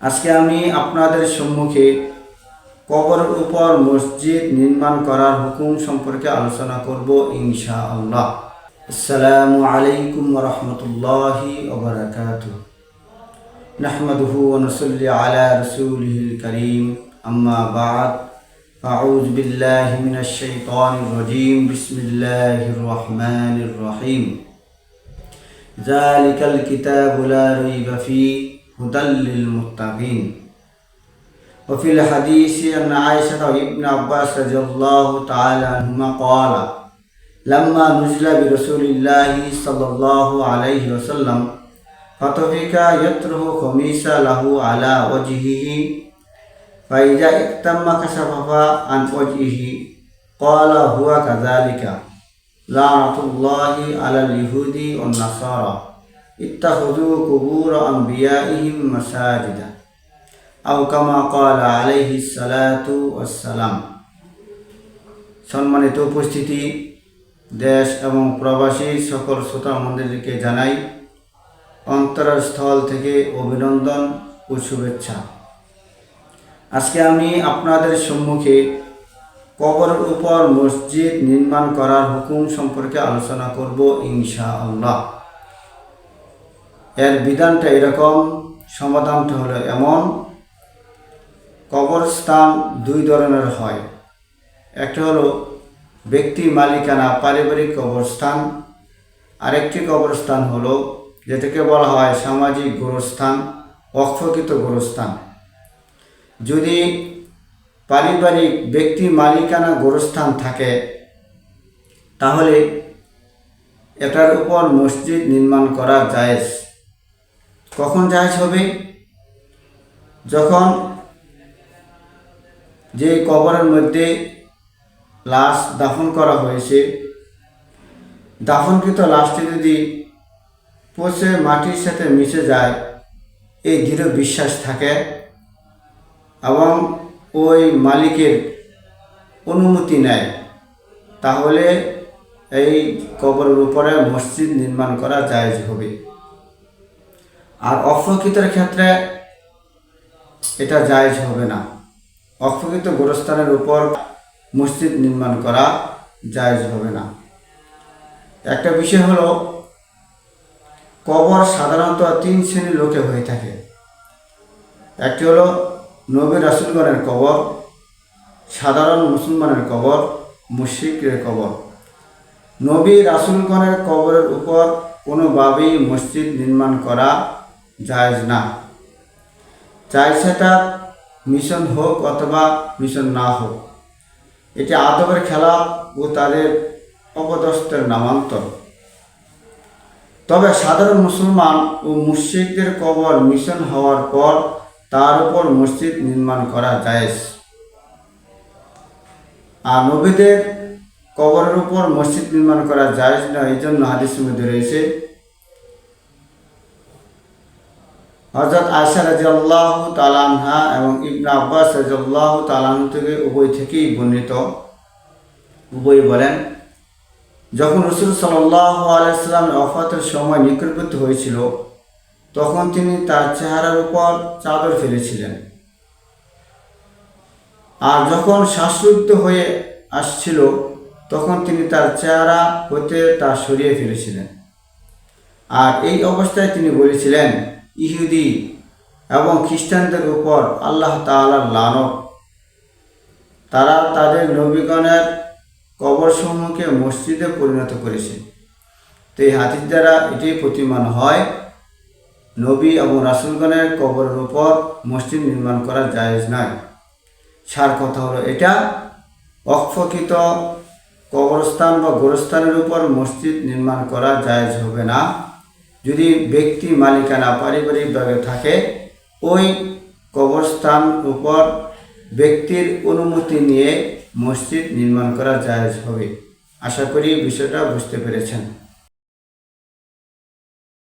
আজকে আমি আপনাদের সম্মুখে কবরের উপর মসজিদ নির্মাণ করার হুকুম সম্পর্কে আলোচনা করব ইনশা আল্লাহ আসসালামু আলাইকুম রহমতুল্লাহি ওবরাকাত نحمده ونصلي على رسوله الكريم أما بعد أعوذ بالله من الشيطان الرجيم بسم الله الرحمن الرحيم ذلك الكتاب لا ريب فيه هدى للمتقين. وفي الحديث أن عائشة وابن عباس رضي الله تعالى عنهما قال لما نزل برسول الله صلى الله عليه وسلم فطفق يطرح خميس له على وجهه فإذا اكتم كشفها عن وجهه قال هو كذلك. لعنة الله على اليهود والنصارى. ইত্তাহুজু কুবুর আম্বিয়াইহিম মাসাজিদা আও কাল আলাইহি সালাতু আসসালাম সম্মানিত উপস্থিতি, দেশ এবং প্রবাসী সকল শ্রোতা মন্দিরকে জানাই অন্তরস্থল থেকে অভিনন্দন ও শুভেচ্ছা। আজকে আমি আপনাদের সম্মুখে কবর উপর মসজিদ নির্মাণ করার হুকুম সম্পর্কে আলোচনা করব ইনশা আল্লাহ এর বিধানটা এরকম, সমাধানটা হলো এমন, কবরস্থান দুই ধরনের হয়। একটা হলো ব্যক্তি মালিকানা পারিবারিক কবরস্থান, আরেকটি কবরস্থান হলো যেটাকে বলা হয় সামাজিক গোরস্থান, অক্ষকৃত গোরস্থান। যদি পারিবারিক ব্যক্তি মালিকানা গোরস্থান থাকে, তাহলে এটার উপর মসজিদ নির্মাণ করা জায়েজ। কখন জায়েজ হবে? যখন যে কবরের মধ্যে লাশ দাফন করা হয়েছে। দাফনকৃত লাশটি যদি পচে মাটির সাথে মিশে যায়, এই দৃঢ় বিশ্বাস থাকে এবং ওই মালিকের অনুমতি নেয়, তাহলে এই কবরের উপরে মসজিদ নির্মাণ করা জায়েজ হবে। আর অপ্রকৃতের ক্ষেত্রে এটা জায়জ হবে না। অপ্রকৃত গোরস্থানের উপর মসজিদ নির্মাণ করা জায়জ হবে না। একটা বিষয় হলো, কবর সাধারণত তিন শ্রেণির লোকে হয়ে থাকে। একটি হলো নবী রাসুলগণের কবর, সাধারণ মুসলমানের কবর মুশিকের কবর। নবী রাসুলগণের কবরের উপর কোনোভাবেই মসজিদ নির্মাণ করা জায়েজ না। চাই সেটা মিশন হোক অথবা মিশন না হোক। এটি আদবের খেলা ও তাদের অপদস্থের নামান্তর। তবে সাধারণ মুসলমান ও মুশিকদের কবর মিশন হওয়ার পর তার উপর মসজিদ নির্মাণ করা জায়েজ আর নবীদের কবরের উপর মসজিদ নির্মাণ করা জায়েজ না, এই জন্য হাদিসের মধ্যে রয়েছে হজরত আয়সা রাজিয়াল্লাহ তালানহা এবং ইবনা আব্বাস রাজিয়াল্লাহ তালান থেকে উভয় থেকেই বর্ণিত। উভয় বলেন, যখন রসুল সাল্লাহ আলাইসাল্লাম অফাতের সময় নিকটবর্তী হয়েছিল, তখন তিনি তার চেহারার উপর চাদর ফেলেছিলেন। আর যখন শ্বাসরুদ্ধ হয়ে আসছিল, তখন তিনি তার চেহারা হতে তা সরিয়ে ফেলেছিলেন। আর এই অবস্থায় তিনি বলেছিলেন ইহুদি এবং খ্রিস্টানদের উপর আল্লাহ তাআলার লানত। তারা তাদের নবীগণের কবরসমূহকে মসজিদে পরিণত করেছে। তো এই হাতির দ্বারা এটি প্রতিমান হয়, নবী এবং রাসুলগণের কবরের উপর মসজিদ নির্মাণ করা জায়েজ নয়। সার কথা হলো এটা, অক্ষকিত কবরস্থান বা গোরস্থানের উপর মসজিদ নির্মাণ করা জায়েজ হবে না। যদি ব্যক্তি মালিকানা পারিবারিকভাবে থাকে, ওই কবরস্থান উপর ব্যক্তির অনুমতি নিয়ে মসজিদ নির্মাণ করা যায় হবে। আশা করি বিষয়টা বুঝতে পেরেছেন।